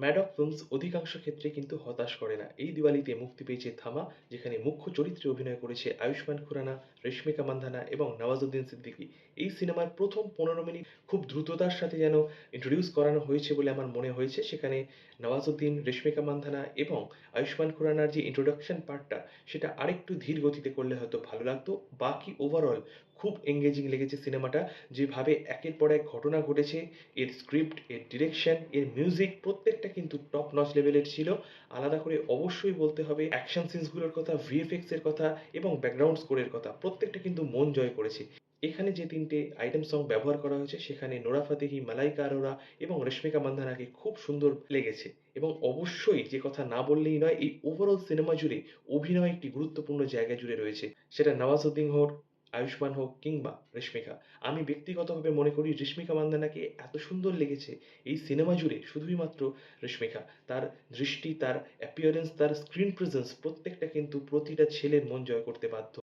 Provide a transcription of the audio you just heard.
Maddox films অধিকাংশ ক্ষেত্রে কিন্তু হতাশ করে না। এই দিওয়ালিতে মুক্তি পেয়েছে থামা যেখানে মুখ্য চরিত্রে অভিনয় করেছে আয়ুষ্মান খুরানা, রেশমিকা মান্ধানা এবং নওয়াজুদ্দিন সিদ্দিকী। এই সিনেমার প্রথম ১৫ মিনিট খুব দ্রুততার সাথে যেন ইন্ট্রোডিউস করানো হয়েছে বলে আমার মনে হয়েছে। সেখানে নওয়াজুদ্দিন, রেশমিকা মান্ধানা এবং আয়ুষ্মান খুরানার যে ইন্ট্রোডাকশন পার্টটা সেটা আরেকটু ধীর গতিতে করলে হয়তো ভালো লাগতো। বাকি ওভারঅল খুব এঙ্গেজিং লেগেছে সিনেমাটা। যেভাবে একের পর এক ঘটনা ঘটেছে, এর স্ক্রিপ্ট, এর ডিরেকশন, এর মিউজিক প্রত্যেকটা কিন্তু টপ নচ লেভেলের ছিল। আলাদা করে অবশ্যই বলতে হবে অ্যাকশন সিনসগুলোর কথা, ভিএফএক্স এর কথা এবং ব্যাকগ্রাউন্ড স্কোরের কথা। প্রত্যেকটা কিন্তু মন জয় করেছে। এখানে যে ৩ টে আইটেম সং ব্যবহার করা হয়েছে সেখানে নোরা ফাতেহি, মালাইকা আরোরা এবং রেশমিকা মান্ধানাকে খুব সুন্দর লেগেছে এবং অবশ্যই যে কথা না বললেই নয় এই ওভারঅল সিনেমা জুড়ে অভিনয় একটি গুরুত্বপূর্ণ জায়গা জুড়ে রয়েছে। সেটা নওয়াজুদ্দিন হোক, আয়ুষ্মান হোক কিংবা রেশমিকা। আমি ব্যক্তিগতভাবে মনে করি রেশমিকা মান্দানাকে এত সুন্দর লেগেছে এই সিনেমা জুড়ে শুধুই মাত্র রেশমিকা। তার দৃষ্টি, তার অ্যাপিয়ারেন্স, তার স্ক্রিন প্রেজেন্স প্রত্যেকটা কিন্তু প্রতিটা ছেলের মন জয় করতে বাধ্য।